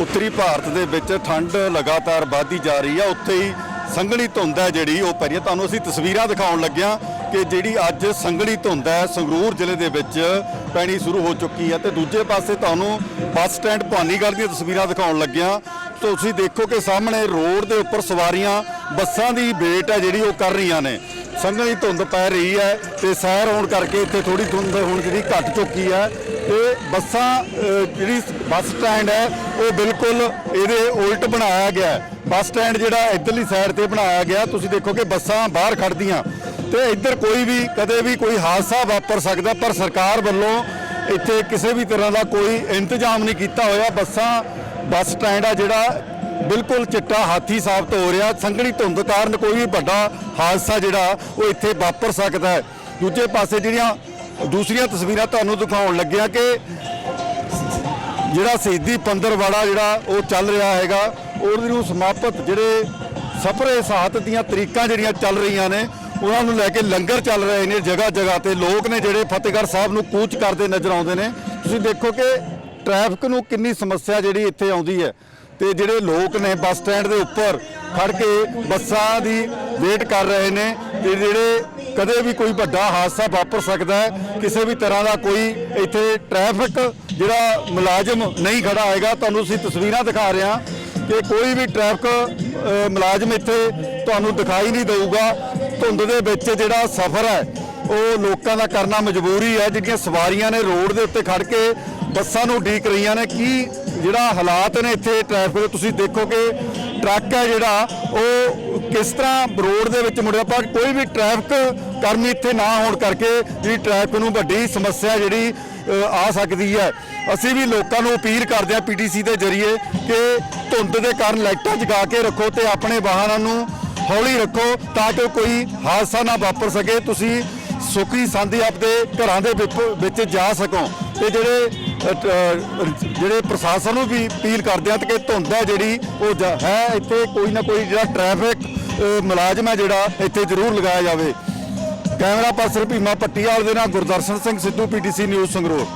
ਉੱਤਰੀ ਭਾਰਤ ਦੇ ਵਿੱਚ ਠੰਡ ਲਗਾਤਾਰ ਵਧਦੀ ਜਾ ਰਹੀ ਹੈ ਉੱਥੇ ਹੀ ਸੰਘਣੀ ਧੁੰਦ ਹੈ ਜਿਹੜੀ ਉਹ ਪੈ ਰਹੀ ਹੈ ਤੁਹਾਨੂੰ ਅਸੀਂ ਤਸਵੀਰਾਂ ਦਿਖਾਉਣ ਲੱਗਿਆ ਕਿ ਜਿਹੜੀ ਅੱਜ ਸੰਘਣੀ ਧੁੰਦ ਹੈ, ਸੰਗਰੂਰ ਜ਼ਿਲ੍ਹੇ ਦੇ ਵਿੱਚ ਪੈਣੀ ਸ਼ੁਰੂ ਹੋ ਚੁੱਕੀ ਹੈ ਤੇ ਦੂਜੇ ਪਾਸੇ ਤੁਹਾਨੂੰ ਬੱਸ ਸਟੈਂਡ ਭਵਾਨੀਗੜ੍ਹ ਦੀਆਂ ਤਸਵੀਰਾਂ ਦਿਖਾਉਣ ਲੱਗਿਆ। ਤੁਸੀਂ ਦੇਖੋ ਕਿ ਸਾਹਮਣੇ ਰੋਡ ਦੇ ਉੱਪਰ ਸਵਾਰੀਆਂ ਬੱਸਾਂ ਦੀ ਵੇਟ ਹੈ ਜਿਹੜੀ ਉਹ ਕਰ ਰਹੀਆਂ ਨੇ। ਸੰਘਣੀ ਧੁੰਦ ਪੈ ਰਹੀ ਹੈ ਤੇ ਸੈਰ ਹੋਣ ਕਰਕੇ ਇੱਥੇ ਥੋੜੀ ਧੁੰਦ ਹੁਣ ਜਿਹੜੀ ਘਟ ਚੁੱਕੀ ਹੈ ਤੇ ਬੱਸਾਂ ਜਿਹੜੀ ਬੱਸ ਸਟੈਂਡ ਹੈ, ਉਹ ਬਿਲਕੁਲ ਇਹਦੇ ਉਲਟ ਬਣਾਇਆ ਗਿਆ ਬੱਸ ਸਟੈਂਡ ਜਿਹੜਾ ਇਧਰਲੀ ਸਾਈਡ ਤੇ ਬਣਾਇਆ ਗਿਆ, ਤੁਸੀਂ ਦੇਖੋ ਕਿ ਬੱਸਾਂ ਬਾਹਰ ਖੜਦੀਆਂ ਤੇ ਇੱਧਰ ਕੋਈ ਵੀ, ਕਦੇ ਵੀ ਕੋਈ ਹਾਦਸਾ ਵਾਪਰ ਸਕਦਾ, ਪਰ ਸਰਕਾਰ ਵੱਲੋਂ ਇੱਥੇ ਕਿਸੇ ਵੀ ਤਰ੍ਹਾਂ ਦਾ ਕੋਈ ਇੰਤਜ਼ਾਮ ਨਹੀਂ ਕੀਤਾ ਹੋਇਆ। ਬੱਸਾਂ, ਬੱਸ ਸਟੈਂਡ ਆ ਜਿਹੜਾ ਬਿਲਕੁਲ ਚਿੱਟਾ ਹਾਥੀ ਸਾਬਤ ਹੋ ਰਿਹਾ। ਸੰਘਣੀ ਧੁੰਦ ਕਾਰਨ ਕੋਈ ਵੀ ਵੱਡਾ ਹਾਦਸਾ ਜਿਹੜਾ, ਉਹ ਇੱਥੇ ਵਾਪਰ ਸਕਦਾ ਹੈ। ਦੂਜੇ ਪਾਸੇ ਜਿਹੜੀਆਂ, ਦੂਸਰੀਆਂ ਤਸਵੀਰਾਂ ਤੁਹਾਨੂੰ ਦਿਖਾਉਣ ਲੱਗਿਆ ਕਿ ਜਿਹੜਾ ਸ਼ਹੀਦੀ ਪੰਦਰਵਾੜਾ ਜਿਹੜਾ ਉਹ ਚੱਲ ਰਿਹਾ ਹੈਗਾ, ਉਹਦੇ ਨੂੰ ਸਮਾਪਤ ਜਿਹੜੇ ਸਫਰੇ ਸਾਹਤ ਦੀਆਂ ਤਰੀਕਾਂ ਜਿਹੜੀਆਂ ਚੱਲ ਰਹੀਆਂ ਨੇ, ਉਹਨਾਂ ਨੂੰ ਲੈ ਕੇ ਲੰਗਰ ਚੱਲ ਰਹੇ ਨੇ ਜਗ੍ਹਾ ਜਗ੍ਹਾ ਤੇ। ਲੋਕ ਨੇ ਜਿਹੜੇ ਫਤਿਹਗੜ੍ਹ ਸਾਹਿਬ ਨੂੰ ਕੂਚ ਕਰਦੇ ਨਜ਼ਰ ਆਉਂਦੇ ਨੇ। ਤੁਸੀਂ ਦੇਖੋ ਕਿ ਟ੍ਰੈਫਿਕ ਨੂੰ ਕਿੰਨੀ ਸਮੱਸਿਆ ਜਿਹੜੀ ਇੱਥੇ ਆਉਂਦੀ ਹੈ। ਤੇ ਜਿਹੜੇ ਲੋਕ ਨੇ ਬੱਸ ਸਟੈਂਡ ਦੇ ਉੱਪਰ ਖੜ ਕੇ ਬੱਸਾਂ ਦੀ ਵੇਟ ਕਰ ਰਹੇ ਨੇ ਤੇ ਜਿਹੜੇ ਕਦੇ ਵੀ ਕੋਈ ਵੱਡਾ ਹਾਦਸਾ ਵਾਪਰ ਸਕਦਾ ਹੈ, ਕਿਸੇ ਵੀ ਤਰ੍ਹਾਂ ਦਾ ਕੋਈ ਇੱਥੇ ਟ੍ਰੈਫਿਕ ਜਿਹੜਾ ਮੁਲਾਜ਼ਮ ਨਹੀਂ ਖੜਾ ਹੈਗਾ, ਤੁਹਾਨੂੰ ਅਸੀਂ ਤਸਵੀਰਾਂ ਦਿਖਾ ਰਹੇ ਹਾਂ ਕਿ ਕੋਈ ਵੀ ਟ੍ਰੈਫਿਕ ਮੁਲਾਜ਼ਮ ਇੱਥੇ ਤੁਹਾਨੂੰ ਦਿਖਾਈ ਨਹੀਂ ਦੇਊਗਾ। ਧੁੰਦ ਦੇ ਵਿੱਚ ਜਿਹੜਾ ਸਫ਼ਰ ਹੈ, ਉਹ ਲੋਕਾਂ ਦਾ ਕਰਨਾ ਮਜਬੂਰੀ ਹੈ। ਜਿਹੜੀਆਂ ਸਵਾਰੀਆਂ ਨੇ ਰੋਡ ਦੇ ਉੱਤੇ ਖੜ ਕੇ ਬੱਸਾਂ ਨੂੰ ਉਡੀਕ ਰਹੀਆਂ ਨੇ, ਕੀ ਜਿਹੜਾ ਹਾਲਾਤ ਨੇ ਇੱਥੇ ਟ੍ਰੈਫਿਕ ਤੁਸੀਂ ਦੇਖੋ ਕਿ ਟਰੱਕ ਹੈ ਜਿਹੜਾ, ਉਹ ਕਿਸ ਤਰ੍ਹਾਂ ਰੋਡ ਦੇ ਵਿੱਚ ਮੁੜਿਆ, ਪਰ ਕੋਈ ਵੀ ਟ੍ਰੈਫਿਕ ਕਰਮੀ ਇੱਥੇ ਨਾ ਹੋਣ ਕਰਕੇ ਜਿਹੜੀ ਟ੍ਰੈਫਿਕ ਨੂੰ ਵੱਡੀ ਸਮੱਸਿਆ ਜਿਹੜੀ ਆ ਸਕਦੀ ਹੈ। ਅਸੀਂ ਵੀ ਲੋਕਾਂ ਨੂੰ ਅਪੀਲ ਕਰਦੇ ਹਾਂ ਪੀਟੀਸੀ ਦੇ ਜ਼ਰੀਏ ਕਿ ਧੁੰਦ ਦੇ ਕਾਰਨ ਲਾਈਟਾਂ ਜਗਾ ਕੇ ਰੱਖੋ ਤੇ ਆਪਣੇ ਵਾਹਨਾਂ ਨੂੰ ਹੌਲੀ ਰੱਖੋ ਤਾਂ ਕਿ ਕੋਈ ਹਾਦਸਾ ਨਾ ਵਾਪਰ ਸਕੇ। ਤੁਸੀਂ ਸੁਖੀ ਸੰਦੀ ਆਪਦੇ ਘਰਾਂ ਦੇ ਵਿੱਚ- ਵਿੱਚ ਜਾ ਸਕੋ। ਤੇ ਜਿਹੜੇ ਜਿਹੜੇ ਪ੍ਰਸ਼ਾਸਨ ਨੂੰ ਵੀ ਅਪੀਲ ਕਰਦੇ ਆ ਕਿ ਧੁੰਦ ਹੈ ਜਿਹੜੀ, ਉਹ ਜ- ਹੈ ਇੱਥੇ, ਕੋਈ ਨਾ ਕੋਈ ਜਿਹੜਾ ਟ੍ਰੈਫਿਕ ਮੁਲਾਜ਼ਮ ਹੈ ਜਿਹੜਾ ਇੱਥੇ ਜ਼ਰੂਰ ਲਗਾਇਆ ਜਾਵੇ। ਕੈਮਰਾ ਪਰਸਨ ਭੀਮਾ ਪੱਟੀਵਾਲ ਦੇ ਨਾਲ ਗੁਰਦਰਸ਼ਨ ਸਿੰਘ ਸਿੱਧੂ ਪੀਟੀਸੀ ਨਿਊਜ਼ ਸੰਗਰੂਰ।